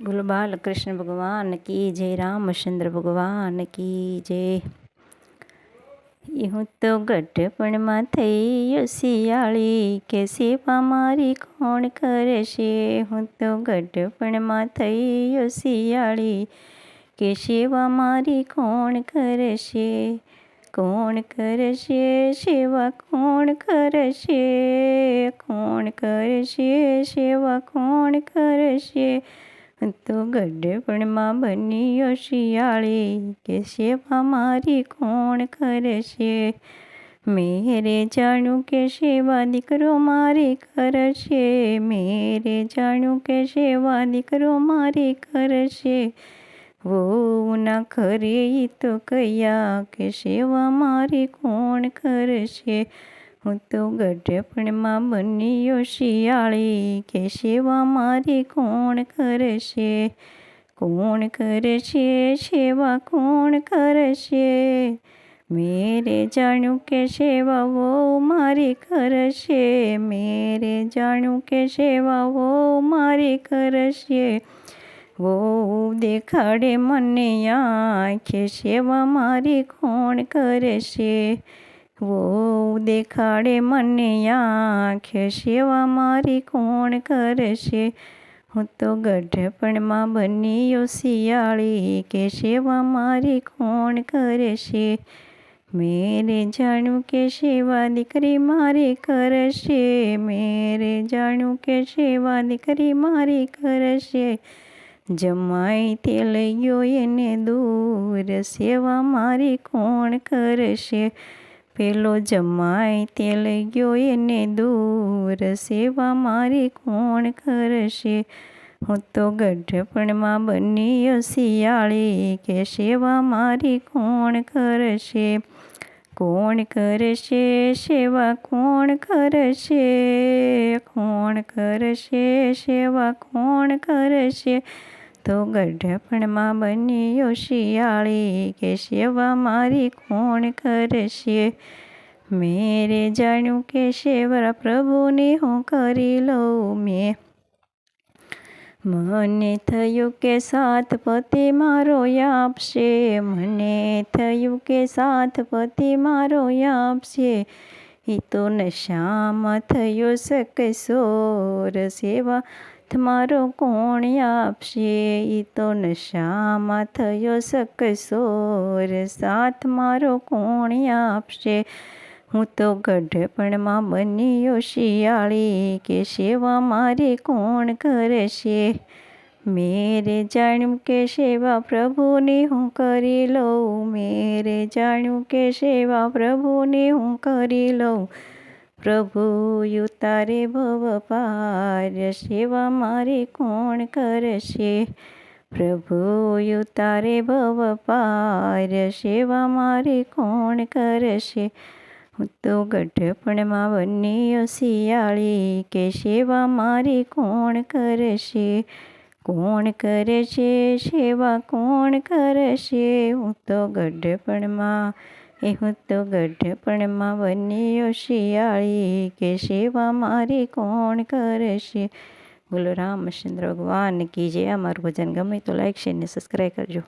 બોલો, બાલકૃષ્ણ ભગવાન કી જય રામચંદ્ર ભગવાન કી જય. હું તો ગઢપણમાં થઈ શિયાળી, કે સેવા મારી કોણ કરશે? હું તો ગઢપણમાં થઈ શિયાળી, કે સેવા મારી કોણ કરશે? કોણ કરશે? સેવા કોણ કરશે? કોણ કરશે? સેવા કોણ કરશે? તો ગઢપણમાં બન્યો શિયાળી, કે સેવા મારી કોણ કરશે? મેરે જાણું કે સેવા દીકરો મારી કરશે. મેરે જાણ્યું કે સેવા દીકરો મારી કરશે. ના કરે તો કયા, કે સેવા મારી કોણ કરશે? હું તો ગઢપણમાં બન્યો શિયાળી કે સેવા મારી કોણ કરશે? કોણ કરશે? સેવા કોણ કરશે? મેરે જાણ્યું કે સેવા વો મારી કરશે. મેરે જાણ્યું કે સેવા વો મારી કરશે. વો દેખાડે મને આંખે સેવા મારી કોણ કરશે? વો દેખાડે મને આંખે સેવા મારી કોણ કરશે? હું તો ગઢપણમાં બનીયો શિયાળી કે સેવા મારી કોણ કરશે? મેરે જાણ્યું કે સેવા દીકરી મારી કરશે. મેરે જાણું કે સેવા દીકરી મારી કરશે. જમાઈ તે લઈ ગયો એને દૂર સેવા મારી કોણ કરશે? પેલો જમાય તે લઈ ગયો એને દૂર, સેવા મારી કોણ કરશે? હું તો ગઢપણમાં બની શિયાળી કે સેવા મારી કોણ કરશે? કોણ કરશે? સેવા કોણ કરશે? કોણ કરશે? સેવા કોણ કરશે? તો ગઢપણમાં બન્યો શિયાળી કે સેવા મારી કોણ કરશે? મેરે જાણ્યું કે સેવા પ્રભુને હું કરી લઉં મેં. મને થયું કે સાત પતિ મારો આપશે. મને થયું કે સાત પતિ મારો આપશે. એ તો નશામાં થયો શકસોર સેવા મારો કોણ આપશે? એ તો નશામાં થયો શકસોર સાથ મારો કોણ આપશે? હું તો ગઢપણમાં બન્યો શિયાળી. કે સેવા મારે કોણ કરશે? મેરે જાણ્યું કે સેવા પ્રભુની હું કરી લઉં. મેરે જાણ્યું કે સેવા પ્રભુની હું કરી લઉં. પ્રભુ તારે ભવ પાર સેવા મારી કોણ કરશે? પ્રભુ તારે ભવ પાર સેવા મારે કોણ કરશે? હું તો ગઢપણમાં બની શિયાળી કે સેવા મારી કોણ કરશે? કોણ કરશે, સેવા કોણ કરશે? હું તો ગઢપણમાં એ હું તો ગઢપણમાં બન્યો શિયાળી કે સેવા મારી કોણ કરશે? બોલો રામચંદ્ર ભગવાન કી જે અમારું ભજન ગમે તો લાઈક શેર ને સબસ્ક્રાઈબ કરજો.